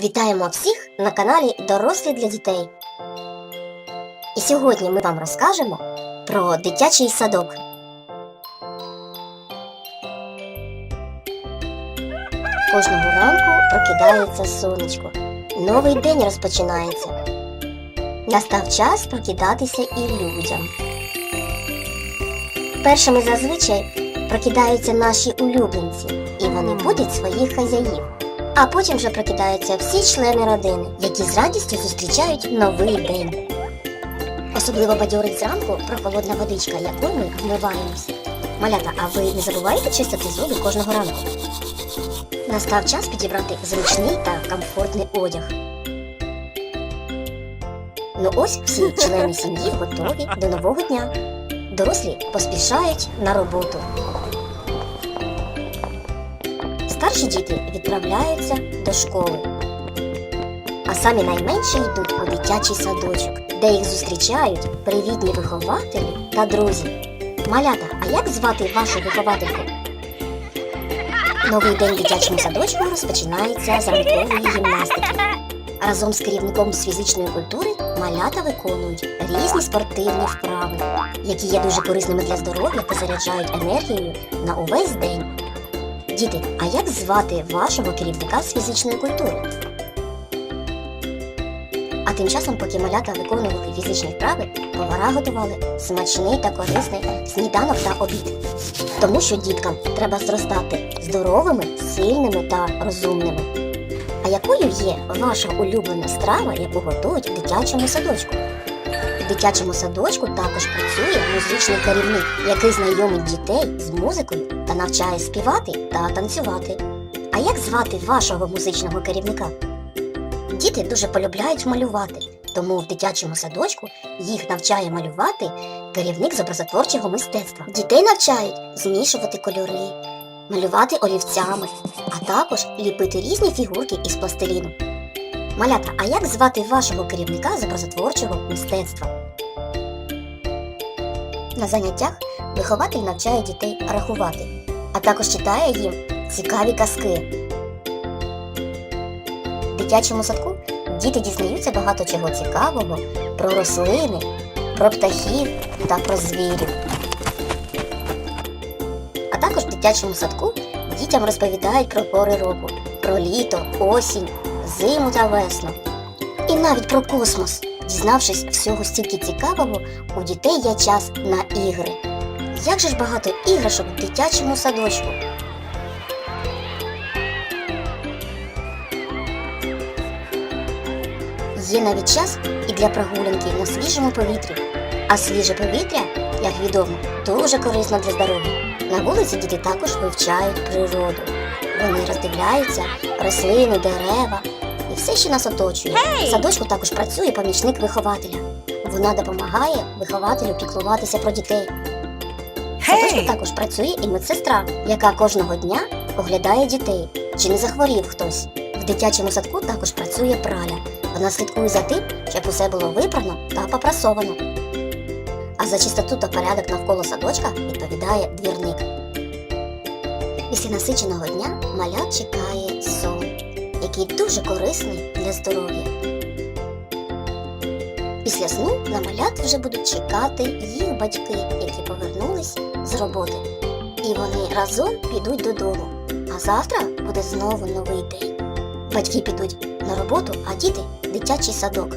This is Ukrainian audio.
Вітаємо всіх на каналі Дорослі для дітей. І сьогодні ми вам розкажемо про дитячий садок. Кожного ранку прокидається сонечко. Новий день розпочинається. Настав час прокидатися і людям. Першими зазвичай прокидаються наші улюбленці, і вони будуть своїх хазяїв. А потім вже прокидаються всі члени родини, які з радістю зустрічають новий день. Особливо бадьорить зранку прохолодна водичка, якою ми вмиваємося. Малята, а ви не забуваєте чистити зуби кожного ранку? Настав час підібрати зручний та комфортний одяг. Ну ось всі члени сім'ї готові до нового дня. Дорослі поспішають на роботу. Старші діти відправляються до школи, а самі найменші йдуть у дитячий садочок, де їх зустрічають привітні вихователі та друзі. Малята, а як звати вашу виховательку? Новий день в дитячому садочку розпочинається з ранкової гімнастики. Разом з керівником з фізичної культури малята виконують різні спортивні вправи, які є дуже корисними для здоров'я та заряджають енергією на увесь день. Діти, а як звати вашого керівника з фізичної культури? А тим часом, поки малята виконували фізичні вправи, повара готували смачний та корисний сніданок та обід. Тому що діткам треба зростати здоровими, сильними та розумними. А якою є ваша улюблена страва, яку готують в дитячому садочку? Дитячому садочку також працює музичний керівник, який знайомить дітей з музикою та навчає співати та танцювати. А як звати вашого музичного керівника? Діти дуже полюбляють малювати, тому в дитячому садочку їх навчає малювати керівник з образотворчого мистецтва. Дітей навчають змішувати кольори, малювати олівцями, а також ліпити різні фігурки із пластиліну. Малята, а як звати вашого керівника з образотворчого мистецтва? На заняттях вихователь навчає дітей рахувати, а також читає їм цікаві казки. В дитячому садку діти дізнаються багато чого цікавого про рослини, про птахів та про звірів. А також в дитячому садку дітям розповідають про пори року, про літо, осінь, зиму та весну. І навіть про космос. Дізнавшись всього стільки цікавого, у дітей є час на ігри. Як же ж багато іграшок в дитячому садочку? Є навіть час і для прогулянки на свіжому повітрі. А свіже повітря, як відомо, дуже корисно для здоров'я. На вулиці діти також вивчають природу. Вони роздивляються рослини, дерева і все, що нас оточує. В садочку також працює помічник вихователя. Вона допомагає вихователю піклуватися про дітей. В садочку також працює і медсестра, яка кожного дня оглядає дітей, чи не захворів хтось. В дитячому садку також працює праля. Вона слідкує за тим, щоб усе було випрано та попрасовано. А за чистоту та порядок навколо садочка відповідає двірник. Після насиченого дня малят чекає сон, який дуже корисний для здоров'я. Після сну на малят вже будуть чекати їх батьки, які повернулись з роботи. І вони разом підуть додому. А завтра буде знову новий день. Батьки підуть на роботу, а діти дитячий садок.